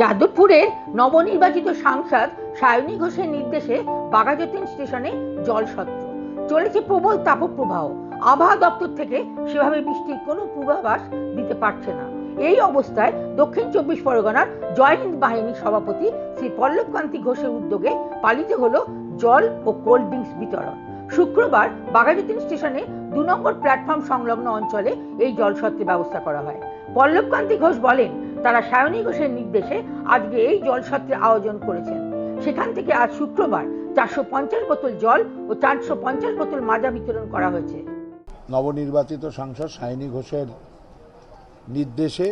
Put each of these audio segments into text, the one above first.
যাদবপুরের নবনির্বাচিত সাংসদ সায়নী ঘোষের নির্দেশে বাঘাযতীন স্টেশনে জলসত্র। চলেছে প্রবল তাপপ্রবাহ। আবহাওয়া দপ্তর থেকে সেভাবে বৃষ্টির কোনো পূর্বাভাস দিতে পারছে না। এই অবস্থায় দক্ষিণ চব্বিশ পরগনার জয়হিন্দ বাহিনীর সভাপতি শ্রী পল্লবকান্তি ঘোষের উদ্যোগে পালিত হলো জল ও কোল্ড ড্রিঙ্কস বিতরণ। শুক্রবার বাঘাযতীন স্টেশনে দু নম্বর প্ল্যাটফর্ম সংলগ্ন অঞ্চলে এই জল জলসত্রের ব্যবস্থা করা হয়। পল্লবকান্তি ঘোষ বলেন তারা সায়নী ঘোষের নির্দেশে আজকে এই জলসত্রের আয়োজন করেছেন। সেখান থেকে আজ শুক্রবার চারশো পঞ্চাশ বোতল জল ও চারশো পঞ্চাশ বোতল মাজা বিতরণ করা হয়েছে। নবনির্বাচিত সাংসদ সায়নী ঘোষের নির্দেশে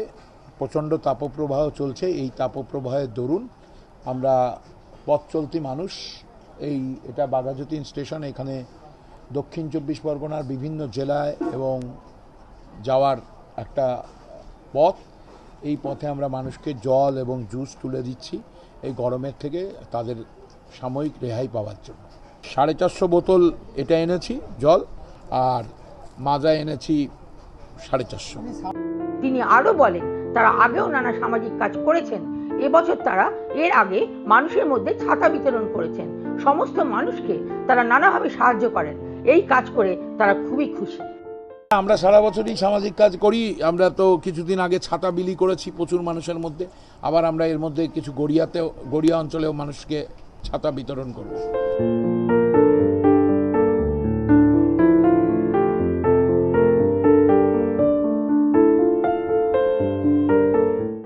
প্রচণ্ড তাপপ্রবাহ চলছে। এই তাপপ্রবাহের দরুন আমরা পথ চলতি মানুষ। এই এটা বাঘাযতীন স্টেশন, এখানে দক্ষিণ চব্বিশ পরগনার বিভিন্ন জেলায় এবং যাওয়ার একটা পথ। এই পথে আমরা মানুষকে জল এবং জুস তুলে দিচ্ছি এই গরমের থেকে তাদের সাময়িক রেহাই পাওয়ার জন্য। সাড়ে চারশো বোতল এটা এনেছি, জল, আর মাজা এনেছি সাড়ে চারশো। তিনি আরও বলেন, তারা আগেও নানা সামাজিক কাজ করেছেন। এবছর তারা এর আগে মানুষের মধ্যে ছাতা বিতরণ করেছেন। সমস্ত মানুষকে তারা নানাভাবে সাহায্য করেন। এই কাজ করে তারা খুবই খুশি। আমরা সারা বছরই সামাজিক কাজ করি, আমরা তো কিছুদিন আগে ছাতা বিলি করেছি প্রচুর মানুষের মধ্যে, আবার আমরা এর মধ্যে কিছু গড়িয়াতেও, গড়িয়া অঞ্চলেও মানুষকে ছাতা বিতরণ করব।